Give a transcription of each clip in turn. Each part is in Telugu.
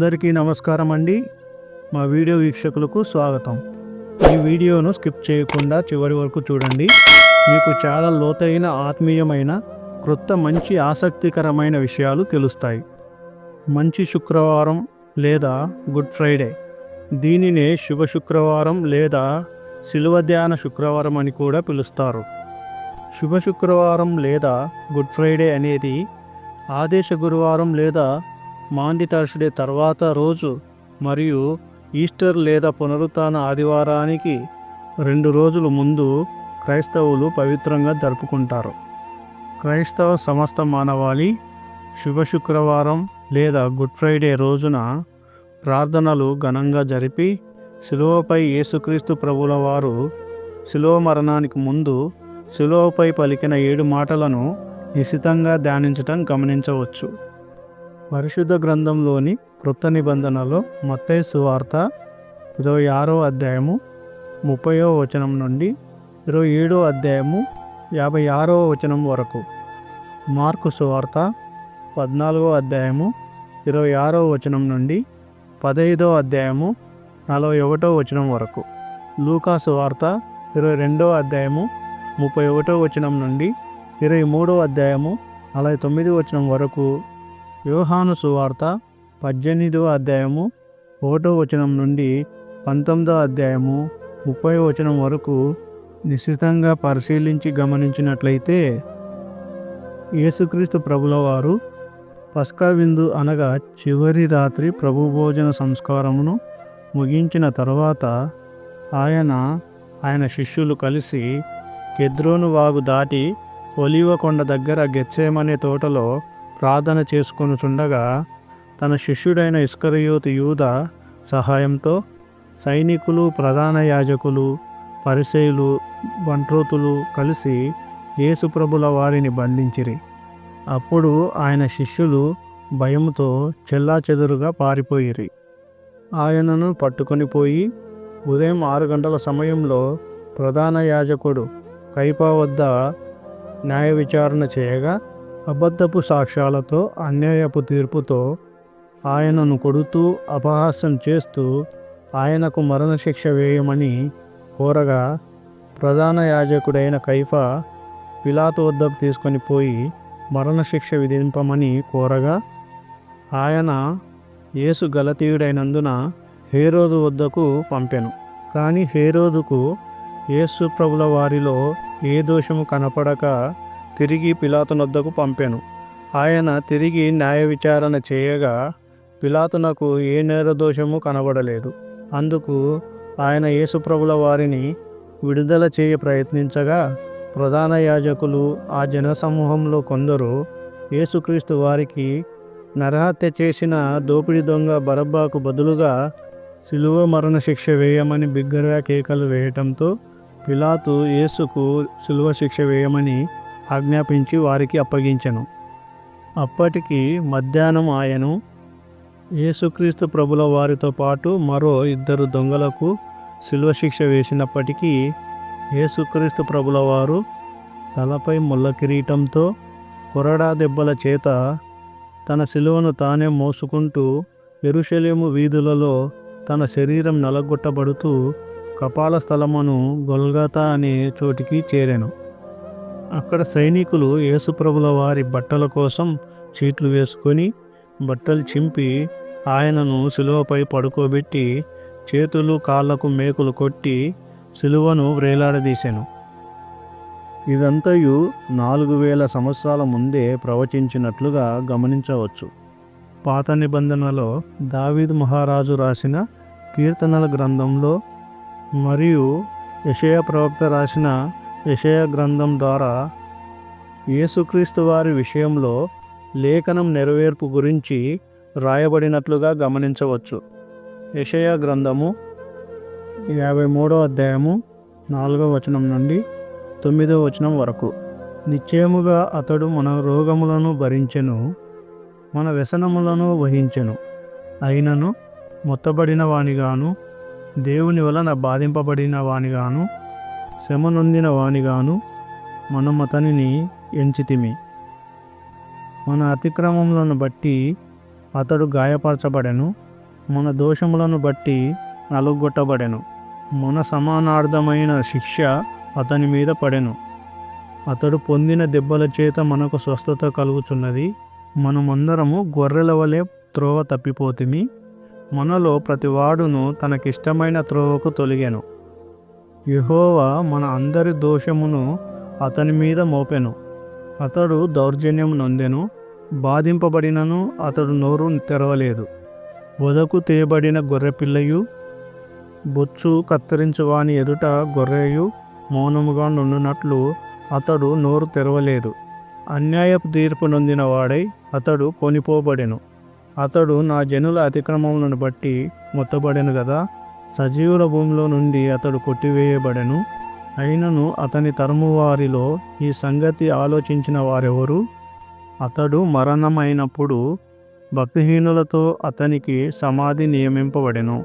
అందరికీ నమస్కారం అండి. మా వీడియో వీక్షకులకు స్వాగతం. ఈ వీడియోను స్కిప్ చేయకుండా చివరి వరకు చూడండి. మీకు చాలా లోతైన ఆత్మీయమైన క్రొత్త మంచి ఆసక్తికరమైన విషయాలు తెలుస్తాయి. మంచి శుక్రవారం లేదా గుడ్ ఫ్రైడే. దీనినే శుభ శుక్రవారం లేదా శిలువ ధ్యాన శుక్రవారం అని కూడా పిలుస్తారు. శుభ శుక్రవారం లేదా గుడ్ ఫ్రైడే అనేది ఆదేశ గురువారం లేదా మాండి థర్స్డే తర్వాత రోజు మరియు ఈస్టర్ లేదా పునరుత్న ఆదివారానికి రెండు రోజుల ముందు క్రైస్తవులు పవిత్రంగా జరుపుకుంటారు. క్రైస్తవ సమస్త మానవాళి శుభ శుక్రవారం లేదా గుడ్ ఫ్రైడే రోజున ప్రార్థనలు ఘనంగా జరిపి శిలువపై యేసుక్రీస్తు ప్రభుల వారు శిలువ మరణానికి ముందు శిలువపై పలికిన ఏడు మాటలను నిశితంగా ధ్యానించటం గమనించవచ్చు. పరిశుద్ధ గ్రంథంలోని కృత నిబంధనలో మత్తయి సువార్త ఇరవై ఆరో అధ్యాయము ముప్పయో వచనం నుండి ఇరవై ఏడో అధ్యాయము యాభై ఆరో వచనం వరకు. మార్కు సువార్త పద్నాలుగో అధ్యాయము ఇరవై ఆరో వచనం నుండి పదహైదో అధ్యాయము నలభై ఒకటో వచనం వరకు. లూకా సువార్త ఇరవై రెండో అధ్యాయము ముప్పై ఒకటో వచనం నుండి ఇరవై మూడో అధ్యాయము నలభై తొమ్మిది వచనం వరకు యోహాను సువార్త పద్దెనిమిదో అధ్యాయము ఒకటో వచనం నుండి పంతొమ్మిదో అధ్యాయము ముప్పై వచనం వరకు నిశ్చితంగా పరిశీలించి గమనించినట్లయితే యేసుక్రీస్తు ప్రభుల వారు పస్కా విందు అనగా చివరి రాత్రి ప్రభు భోజన సంస్కారమును ముగించిన తర్వాత ఆయన ఆయన శిష్యులు కలిసి కెద్రోను వాగు దాటి ఒలివ కొండ దగ్గర గెచ్చేమనే తోటలో ప్రార్థన చేసుకొనుచుండగా తన శిష్యుడైన ఇస్కరియోతు యూద సహాయంతో సైనికులు ప్రధాన యాజకులు పరిసయులు బంట్రోతులు కలిసి యేసుప్రభుల వారిని బంధించిరి. అప్పుడు ఆయన శిష్యులు భయంతో చెల్లాచెదురుగా పారిపోయిరి. ఆయనను పట్టుకొని పోయి ఉదయం ఆరు గంటల సమయంలో ప్రధాన యాజకుడు కైపా వద్ద న్యాయ విచారణ చేయగా అబద్ధపు సాక్ష్యాలతో అన్యాయపు తీర్పుతో ఆయనను కొడుతూ అపహాస్యం చేస్తూ ఆయనకు మరణశిక్ష వేయమని కోరగా ప్రధాన యాజకుడైన కైఫా పిలాతు వద్దకు తీసుకొని పోయి మరణశిక్ష విధింపమని కోరగా ఆయన యేసు గలతీయుడైనందున హేరోదు వద్దకు పంపెను. కానీ హేరోదుకు యేసు ప్రభుల వారిలో ఏ దోషము కనపడక తిరిగి పిలాతునొద్దకు పంపాను. ఆయన తిరిగి న్యాయ విచారణ చేయగా పిలాతునకు ఏ నేరదోషము కనబడలేదు. అందుకు ఆయన యేసుప్రభుల వారిని విడుదల చేయ ప్రయత్నించగా ప్రధాన యాజకులు ఆ జనసమూహంలో కొందరు యేసుక్రీస్తు వారికి నరహత్య చేసిన దోపిడి దొంగ బరబ్బాకు బదులుగా శిలువ మరణశిక్ష వేయమని బిగ్గరగా కేకలు వేయటంతో పిలాతు యేసుకు శిలువ శిక్ష వేయమని ఆజ్ఞాపించి వారికి అప్పగించెను. అప్పటికి మధ్యాహ్నం ఆయను యేసుక్రీస్తు ప్రభుల వారితో పాటు మరో ఇద్దరు దొంగలకు శిల్వ శిక్ష వేసినప్పటికీ యేసుక్రీస్తు ప్రభుల వారు తలపై ముళ్ళ కిరీటంతో కొరడా దెబ్బల చేత తన శిలువను తానే మోసుకుంటూ ఎరుషలేము వీధులలో తన శరీరం నలగొట్టబడుతూ కపాల స్థలమును గొల్గతా అనే చోటికి చేరాను. అక్కడ సైనికులు యేసుప్రభుల వారి బట్టల కోసం చీట్లు వేసుకొని బట్టలు చింపి ఆయనను శిలువపై పడుకోబెట్టి చేతులు కాళ్ళకు మేకులు కొట్టి శిలువను వ్రేలాడదీశాను ఇదంతయు నాలుగు వేల సంవత్సరాల ముందే ప్రవచించినట్లుగా గమనించవచ్చు. పాత నిబంధనలో దావీద్ మహారాజు రాసిన కీర్తనల గ్రంథంలో మరియు యషయ ప్రవక్త రాసిన యషయ గ్రంథం ద్వారా యేసుక్రీస్తు వారి విషయంలో లేఖనం నెరవేర్పు గురించి రాయబడినట్లుగా గమనించవచ్చు. యషయ గ్రంథము యాభై మూడో అధ్యాయము నాలుగో వచనం నుండి తొమ్మిదో వచనం వరకు. నిశ్చయముగా అతడు మన రోగములను భరించెను మన వ్యసనములను వహించెను. అయినను మొత్తబడిన వానిగాను దేవుని వలన బాధింపబడిన వానిగాను శ్రమ నొందిన వానిగాను మనం అతనిని ఎంచితిమి. మన అతిక్రమములను బట్టి అతడు గాయపరచబడెను మన దోషములను బట్టి నలుగొట్టబడెను. మన సమానార్థమైన శిక్ష అతని మీద పడెను. అతడు పొందిన దెబ్బల చేత మనకు స్వస్థత కలుగుచున్నది. మనమందరము గొర్రెల వలె త్రోవ తప్పిపోతిమి. మనలో ప్రతివాడును తనకిష్టమైన త్రోవకు తొలిగాను. యహోవా మన అందరి దోషమును అతని మీద మోపెను. అతడు దౌర్జన్యం నొందెను బాధింపబడినను అతడు నోరు తెరవలేదు. వదకు తేయబడిన గొర్రెపిల్లయు బొచ్చు కత్తిరించవాని ఎదుట గొర్రెయు మౌనముగా నుండునట్లు అతడు నోరు తెరవలేదు. అన్యాయపు తీర్పు నొందిన వాడై అతడు కొనిపోబడెను. అతడు నా జనుల అతిక్రమములను బట్టి మొత్తబడెను కదా సజీవుల భూమిలో నుండి అతడు కొట్టివేయబడెను. అయినను అతని తరము వారిలో ఈ సంగతి ఆలోచించిన వారెవరు? అతడు మరణమైనప్పుడు భక్తిహీనులతో అతనికి సమాధి నియమింపబడెను.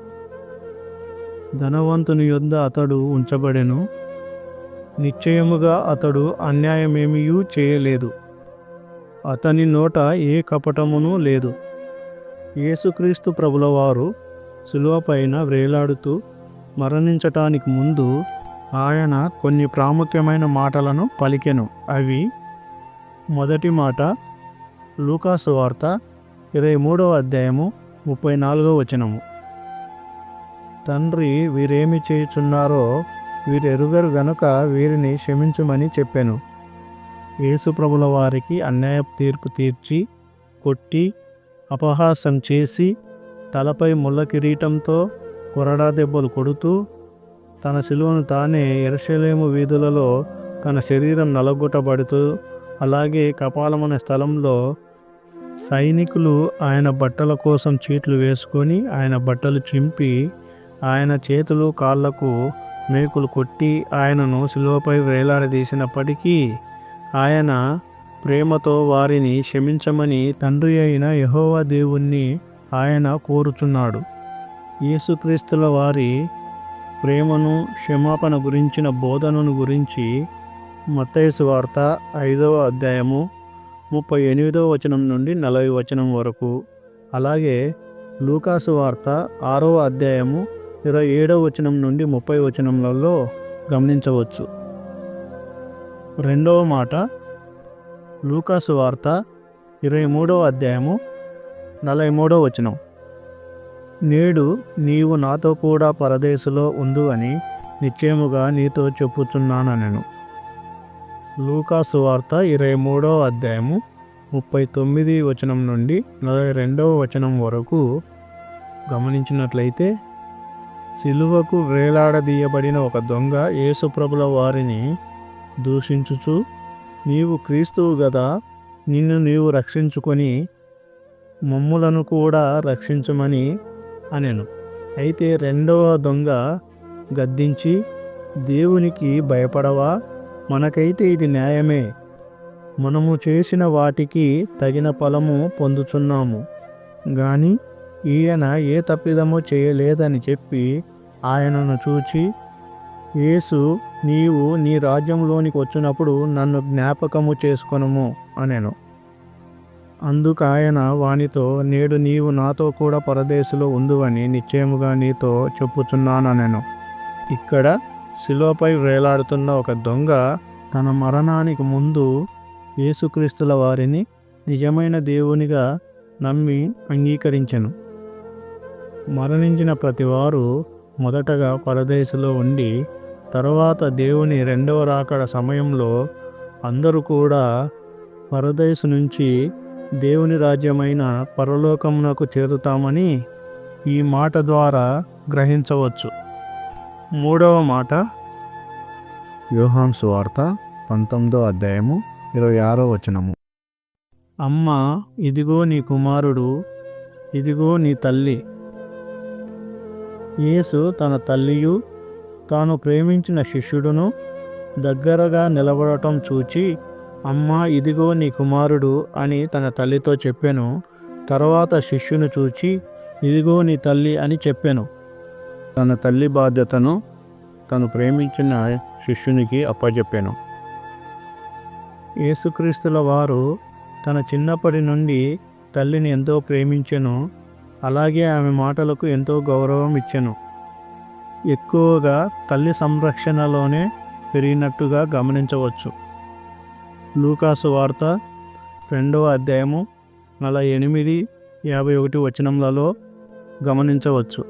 ధనవంతుని యొద్ద అతడు ఉంచబడెను. నిశ్చయముగా అతడు అన్యాయమేమియూ చేయలేదు. అతని నోట ఏ కపటమును లేదు. యేసుక్రీస్తు ప్రభుల సులువపైన వేలాడుతూ మరణించటానికి ముందు ఆయన కొన్ని ప్రాముఖ్యమైన మాటలను పలికెను. అవి మొదటి మాట లూకాసు వార్త ఇరవై మూడవ అధ్యాయము ముప్పై నాలుగవ వచనము. తండ్రి వీరేమి చేయుచున్నారో వీరెరుగరు గనుక వీరిని క్షమించమని చెప్పాను. యేసుప్రభుల వారికి అన్యాయ తీర్పు తీర్చి కొట్టి అపహాసం చేసి తలపై ముళ్ళ కిరీటంతో కొరడా దెబ్బలు కొడుతూ తన శిలువను తానే ఎరసలేము వీధులలో తన శరీరం నలగొట్టబడుతూ అలాగే కపాలమనే స్థలంలో సైనికులు ఆయన బట్టల కోసం చీట్లు వేసుకొని ఆయన బట్టలు చింపి ఆయన చేతులు కాళ్ళకు మేకులు కొట్టి ఆయనను శిలువపై వేలాడదీసినప్పటికీ ఆయన ప్రేమతో వారిని క్షమించమని తండ్రి అయిన యహోవా దేవుణ్ణి ఆయన కోరుచున్నాడు. యేసుక్రీస్తుల వారి ప్రేమను క్షమాపణ గురించిన బోధనను గురించి మతయసు వార్త ఐదవ అధ్యాయము ముప్పై ఎనిమిదవ వచనం నుండి నలభై వచనం వరకు. అలాగే లూకాసు వార్త ఆరవ అధ్యాయము ఇరవై ఏడవ వచనం నుండి ముప్పై వచనములలో గమనించవచ్చు. రెండవ మాట లూకాసు వార్త ఇరవై మూడవ అధ్యాయము నలభై మూడో వచనం. నేడు నీవు నాతో కూడా పరదేశులో ఉండు అని నిశ్చయముగా నీతో చెప్పుచున్నానెను లూకాసు వార్త ఇరవై మూడవ అధ్యాయము ముప్పై తొమ్మిది వచనం నుండి నలభై రెండవ వచనం వరకు గమనించినట్లయితే సిలువకు వేలాడదీయబడిన ఒక దొంగ యేసుప్రభుల వారిని దూషించుచు నీవు క్రీస్తువు గదా నిన్ను నీవు రక్షించుకొని మమ్ములను కూడా రక్షించమని అనెను. అయితే రెండవ దొంగ గద్దించి దేవునికి భయపడవా? మనకైతే ఇది న్యాయమే. మనము చేసిన వాటికి తగిన ఫలము పొందుచున్నాము. గాని ఈయన ఏ తప్పిదమో చేయలేదని చెప్పి ఆయనను చూచి యేసు నీవు నీ రాజ్యంలోనికి వచ్చినప్పుడు నన్ను జ్ఞాపకము చేసుకొనము అనెను. అందుకు ఆయన వానితో నేడు నీవు నాతో కూడా పరదేశులో ఉందువని నిశ్చయముగా నీతో చెప్పుచున్నాననెను. ఇక్కడ శిలోపై వేలాడుతున్న ఒక దొంగ తన మరణానికి ముందు యేసుక్రీస్తుల వారిని నిజమైన దేవునిగా నమ్మి అంగీకరించెను. మరణించిన ప్రతివారు మొదటగా పరదేశంలో ఉండి తర్వాత దేవుని రెండవ రాకడ సమయంలో అందరూ కూడా పరదేశు నుంచి దేవుని రాజ్యమైన పరలోకమునకు చేరుతామని ఈ మాట ద్వారా గ్రహించవచ్చు. మూడవ మాట. యోహాన్ సువార్త పంతొమ్మిదో అధ్యాయము ఇరవై ఆరో వచనము. అమ్మ ఇదిగో నీ కుమారుడు ఇదిగో నీ తల్లి. యేసు తన తల్లియు తాను ప్రేమించిన శిష్యుడును దగ్గరగా నిలబడటం చూచి అమ్మా ఇదిగో నీ కుమారుడు అని తన తల్లితో చెప్పాను. తర్వాత శిష్యును చూచి ఇదిగో నీ తల్లి అని చెప్పాను. తన తల్లి బాధ్యతను తను ప్రేమించిన శిష్యునికి అప్పచెప్పాను యేసుక్రీస్తుల వారు తన చిన్నప్పటి నుండి తల్లిని ఎంతో ప్రేమించెను. అలాగే ఆమె మాటలకు ఎంతో గౌరవం ఇచ్చెను. ఎక్కువగా తల్లి సంరక్షణలోనే పెరిగినట్టుగా గమనించవచ్చు. లూకాసు వార్త రెండవ అధ్యాయము నలభై ఎనిమిది యాభై ఒకటి వచనములలో గమనించవచ్చు.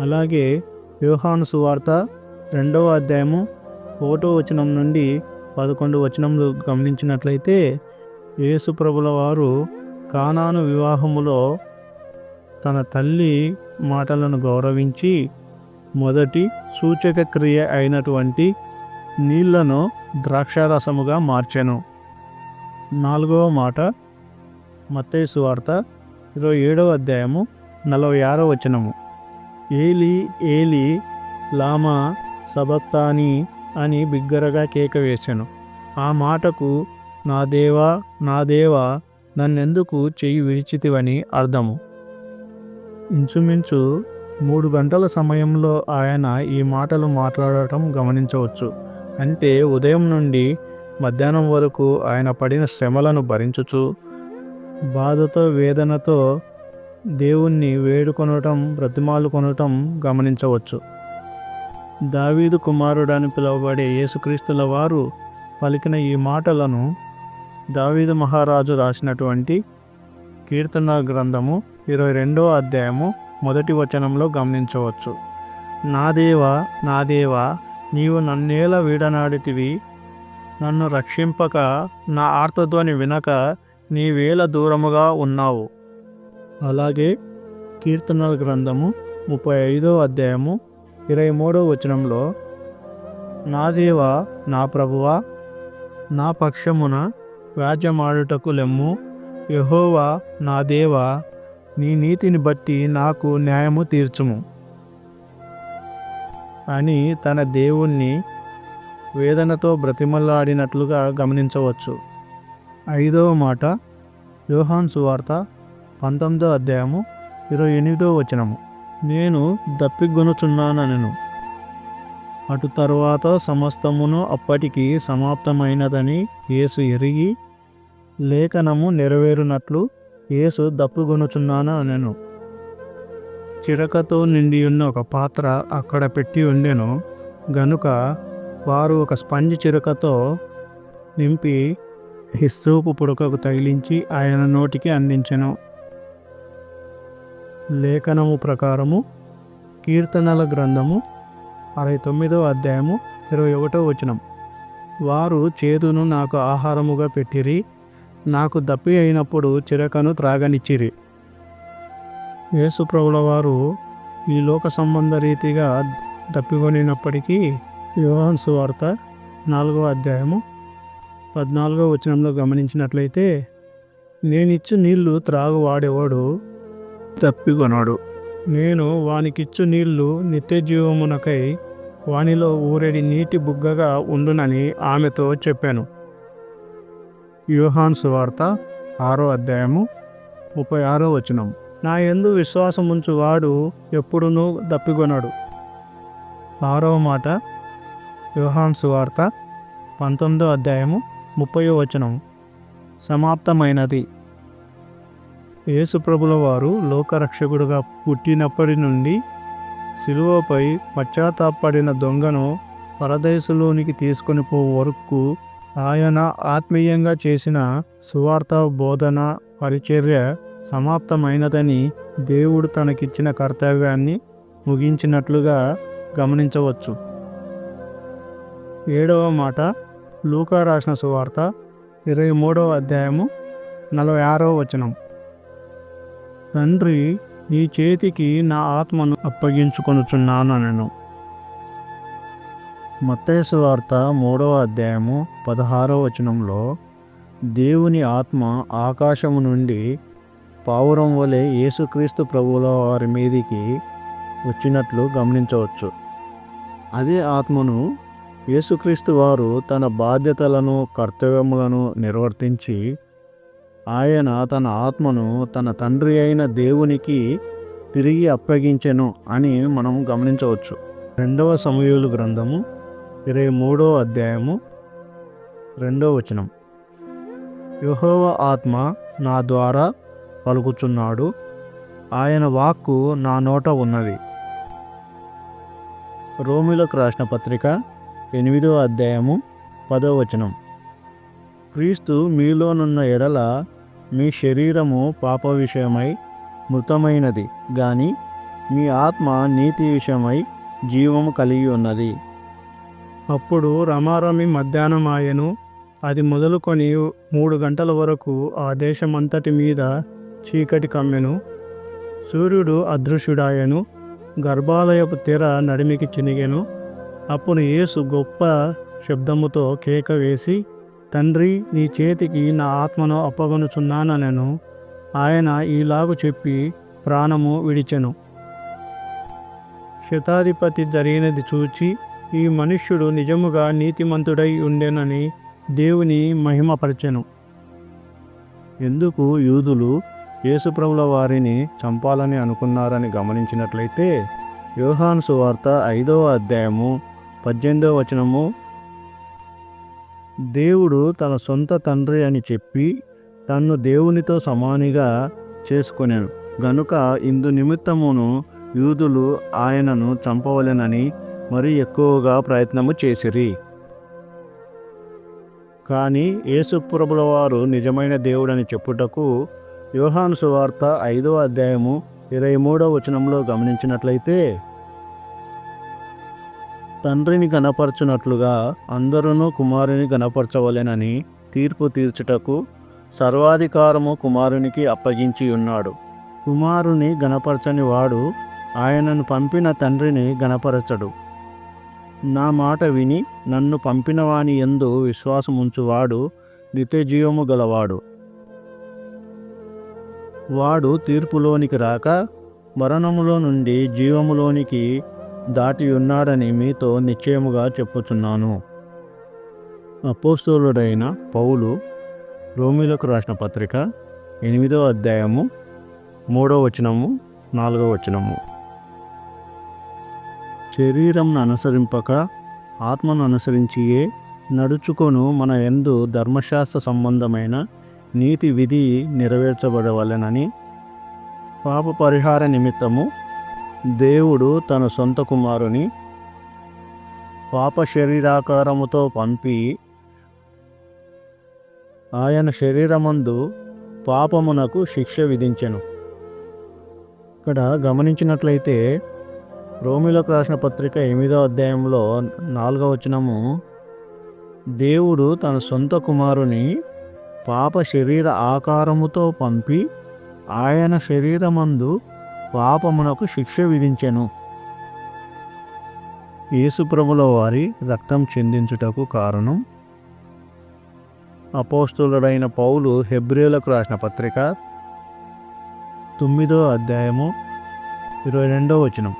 అలాగే యోహాను సువార్త రెండవ అధ్యాయము ఒకటో వచనం నుండి పదకొండు వచనములు గమనించినట్లయితే యేసు ప్రభుల వారు కానాను వివాహములో తన తల్లి మాటలను గౌరవించి మొదటి సూచక క్రియ అయినటువంటి నీళ్ళను ద్రాక్షారసముగా మార్చెను. నాలుగవ మాట మత్తయి సువార్త ఇరవై ఏడవ అధ్యాయము నలభై ఆరో వచనము. ఏలి ఏలి లామా సబత్తాని అని బిగ్గరగా కేక వేశాను ఆ మాటకు నా దేవా నా దేవా నన్నెందుకు చెయ్యి విడిచితివని అర్థము. ఇంచుమించు మూడు గంటల సమయంలో ఆయన ఈ మాటలు మాట్లాడటం గమనించవచ్చు. అంటే ఉదయం నుండి మధ్యాహ్నం వరకు ఆయన పడిన శ్రమలను భరించుచు బాధతో వేదనతో దేవుణ్ణి వేడుకొనటం బ్రతిమాలు కొనటం గమనించవచ్చు. దావీదు కుమారుడని పిలువబడే యేసుక్రీస్తుల వారు పలికిన ఈ మాటలను దావీదు మహారాజు రాసినటువంటి కీర్తన గ్రంథము ఇరవై రెండో అధ్యాయము మొదటి వచనంలో గమనించవచ్చు. నా దేవా నా దేవా నీవు నన్నేల వీడనాడితివి? నన్ను రక్షింపక నా ఆర్తధ్వని వినక నీవేల దూరముగా ఉన్నావు. అలాగే కీర్తనల గ్రంథము ముప్పై ఐదో అధ్యాయము ఇరవై మూడో వచనంలో నా దేవా నా ప్రభువా నా పక్షమున వ్యాజ్యమాడుటకు లెమ్ము యహోవా నా దేవా నీ నీతిని బట్టి నాకు న్యాయము తీర్చుము. అని తన దేవుణ్ణి వేదనతో బ్రతిమల్లాడినట్లుగా గమనించవచ్చు. ఐదవ మాట యోహాన్ సువార్త పంతొమ్మిదో అధ్యాయము ఇరవై ఎనిమిదో వచనము. నేను దప్పిగొనుచున్నానను అటు తరువాత సమస్తమును అప్పటికి సమాప్తమైనదని యేసు ఎరిగి లేఖనము నెరవేరునట్లు యేసు దప్పుగొనుచున్నాను అనెను చిరకతో నిండియున్న ఒక పాత్ర అక్కడ పెట్టి ఉండెను. గనుక వారు ఒక స్పంజ్ చిరకతో నింపి హిస్సూపు పుడకకు తగిలించి ఆయన నోటికి అందించెను. లేఖనము ప్రకారము కీర్తనల గ్రంథము అరవై తొమ్మిదో అధ్యాయము ఇరవై ఒకటో వచనం. వారు చేదును నాకు ఆహారముగా పెట్టిరి నాకు దప్పి అయినప్పుడు చిరకను త్రాగనిచ్చిరి. యేసుప్రభుల వారు ఈ లోక సంబంధ రీతిగా దప్పికొనినప్పటికీ యోహాన్ సువార్త నాలుగో అధ్యాయము పద్నాలుగో వచనంలో గమనించినట్లయితే నేనిచ్చు నీళ్ళు త్రాగువాడేవాడు? తప్పికొనాడు నేను వానికిచ్చు నీళ్ళు నిత్య జీవమునకై వానిలో ఊరెడి నీటి బుగ్గగా ఉండునని ఆమెతో చెప్పాను. యోహాన్ సువార్త ఆరో అధ్యాయము ముప్పై ఆరో వచనం నా యందు విశ్వాసముంచు వాడు ఎప్పుడునూ తప్పికొనడు ఆరవ మాట యోహాన్ సువార్త పంతొమ్మిదో అధ్యాయము ముప్పయో వచనం సమాప్తమైనది. యేసుప్రభుల వారు లోకరక్షకుడుగా పుట్టినప్పటి నుండి శిలువపై పశ్చాత్తాపడిన దొంగను పరదేశంలోనికి తీసుకొని పో వరకు ఆయన ఆత్మీయంగా చేసిన సువార్త బోధన పరిచర్య సమాప్తమైనదని దేవుడు తనకిచ్చిన కర్తవ్యాన్ని ముగించినట్లుగా గమనించవచ్చు. ఏడవ మాట లూకా రాసిన సువార్త ఇరవై మూడవ అధ్యాయము నలభై ఆరవ వచనం. తండ్రి నీ చేతికి నా ఆత్మను అప్పగించుకొనుచున్నాను నేను మత్తేసు వార్త మూడవ అధ్యాయము పదహారవ వచనంలో దేవుని ఆత్మ ఆకాశము నుండి పావురం వలె యేసుక్రీస్తు ప్రభువుల వారి మీదికి వచ్చినట్లు గమనించవచ్చు. అదే ఆత్మను యేసుక్రీస్తు వారు తన బాధ్యతలను కర్తవ్యములను నిర్వర్తించి ఆయన తన ఆత్మను తన తండ్రి అయిన దేవునికి తిరిగి అప్పగించెను అని మనం గమనించవచ్చు. రెండవ సమయూలు గ్రంథము ఇరవై మూడవ అధ్యాయము రెండవ వచనం. యెహోవా ఆత్మ నా ద్వారా పలుకుచున్నాడు. ఆయన వాక్కు నా నోట ఉన్నది. రోమిలకు రాసిన పత్రిక ఎనిమిదో అధ్యాయము పదో వచనం. క్రీస్తు మీలోనున్న ఎడల మీ శరీరము పాప విషయమై మృతమైనది గాని మీ ఆత్మ నీతి విషయమై జీవము కలిగి ఉన్నది. అప్పుడు రమారమి మధ్యాహ్నం ఆయను అది మొదలుకొని మూడు గంటల వరకు ఆ దేశమంతటి మీద చీకటి కమ్మెను సూర్యుడు అదృశ్యుడాయను గర్భాలయపు తెర నడిమికి చినిగెను అప్పుడు యేసు గొప్ప శబ్దముతో కేక వేసి తండ్రి నీ చేతికి నా ఆత్మను అప్పగొనుచున్నాననెను. ఆయన ఈలాగు చెప్పి ప్రాణము విడిచెను. శతాధిపతి జరిగినది చూచి ఈ మనుష్యుడు నిజముగా నీతిమంతుడై ఉండెనని దేవుని మహిమపరచెను. ఎందుకు యూదులు యేసుప్రభుల వారిని చంపాలని అనుకున్నారని గమనించినట్లయితే యోహాను సువార్త ఐదవ అధ్యాయము పద్దెనిమిదవ వచనము దేవుడు తన సొంత తండ్రి అని చెప్పి తన్ను దేవునితో సమానిగా చేసుకొనెను. గనుక ఇందు నిమిత్తమును యూదులు ఆయనను చంపవలెనని మరి ఎక్కువగా ప్రయత్నము చేసిరి. కానీ యేసుప్రభుల వారు నిజమైన దేవుడని చెప్పుటకు యోహాను సువార్త ఐదో అధ్యాయము ఇరవై మూడో వచనంలో గమనించినట్లయితే తండ్రిని గనపరచునట్లుగా అందరూ కుమారుని గనపరచవలెనని తీర్పు తీర్చుటకు సర్వాధికారము కుమారునికి అప్పగించి ఉన్నాడు. కుమారుని గనపరచని వాడు ఆయనను పంపిన తండ్రిని గనపరచడు నా మాట విని నన్ను పంపినవాని ఎందు విశ్వాసముంచువాడు నిత్యజీవము గలవాడు. వాడు తీర్పులోనికి రాక మరణములో నుండి జీవములోనికి దాటి ఉన్నాడని మీతో నిశ్చయముగా చెప్పుచున్నాను. అపోస్తోలుడైన పౌలు రోమిలకు రాసిన పత్రిక ఎనిమిదో అధ్యాయము మూడో వచనము నాలుగో వచనము. శరీరంను అనుసరింపక ఆత్మను అనుసరించియే నడుచుకొను మన ఎందు ధర్మశాస్త్ర సంబంధమైన నీతి విధి నెరవేర్చబడవలెనని. పాప పరిహార నిమిత్తము దేవుడు తన సొంత కుమారుని పాప శరీరాకారముతో పంపి ఆయన శరీరమందు పాపమునకు శిక్ష విధించెను. ఇక్కడ గమనించినట్లయితే రోమిలకు రాసిన పత్రిక ఎనిమిదో అధ్యాయంలో నాలుగవ వచనము దేవుడు తన సొంత కుమారుని పాప శరీర ఆకారముతో పంపి ఆయన శరీరమందు పాపమునకు శిక్ష విధించెను. యేసుప్రభుల వారి రక్తం చెందించుటకు కారణం? అపోస్తులుడైన పౌలు హెబ్రిలకు రాసిన పత్రిక తొమ్మిదో అధ్యాయము ఇరవై రెండో వచనం.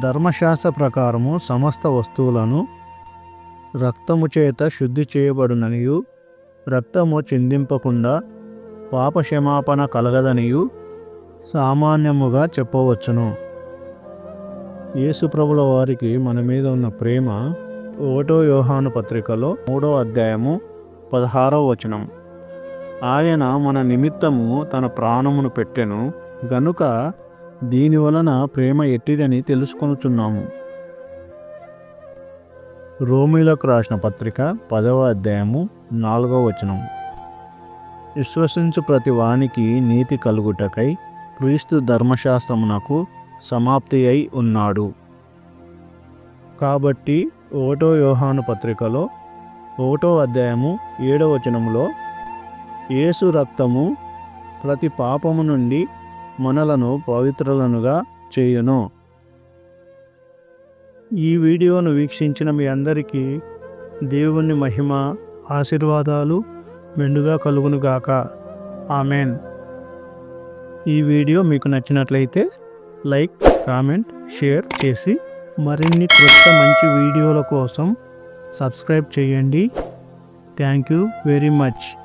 ధర్మశాస్త్ర ప్రకారము సమస్త వస్తువులను రక్తము చేత శుద్ధి చేయబడుననియు రక్తము చిందింపకుండా పాపక్షమాపణ కలగదనియు సామాన్యముగా చెప్పవచ్చును. యేసుప్రభుల వారికి మన మీద ఉన్న ప్రేమ ఒకటో యోహాను పత్రికలో మూడో అధ్యాయము పదహారో వచనం. ఆయన మన నిమిత్తము తన ప్రాణమును పెట్టెను గనుక దీని వలన ప్రేమ ఎట్టిదని తెలుసుకొనుచున్నాము. రోమిలకు రాసిన పత్రిక పదవ అధ్యాయము నాలుగవ వచనం. విశ్వసించు ప్రతి వానికి నీతి కలుగుటకై క్రీస్తు ధర్మశాస్త్రమునకు సమాప్తి అయి ఉన్నాడు. కాబట్టి ఓటో యోహాను పత్రికలో ఒకటో అధ్యాయము ఏడవ వచనములో యేసు రక్తము ప్రతి పాపము నుండి మనలను పవిత్రులనుగా చేయును. ఈ వీడియోను వీక్షించిన మీ అందరికీ దేవుని మహిమ ఆశీర్వాదాలు మెండుగా కలుగునుగాక ఆమెన్. ఈ వీడియో మీకు నచ్చినట్లయితే లైక్ కామెంట్ షేర్ చేసి మరిన్ని కొత్త మంచి వీడియోల కోసం సబ్స్క్రైబ్ చేయండి. Thank you very much.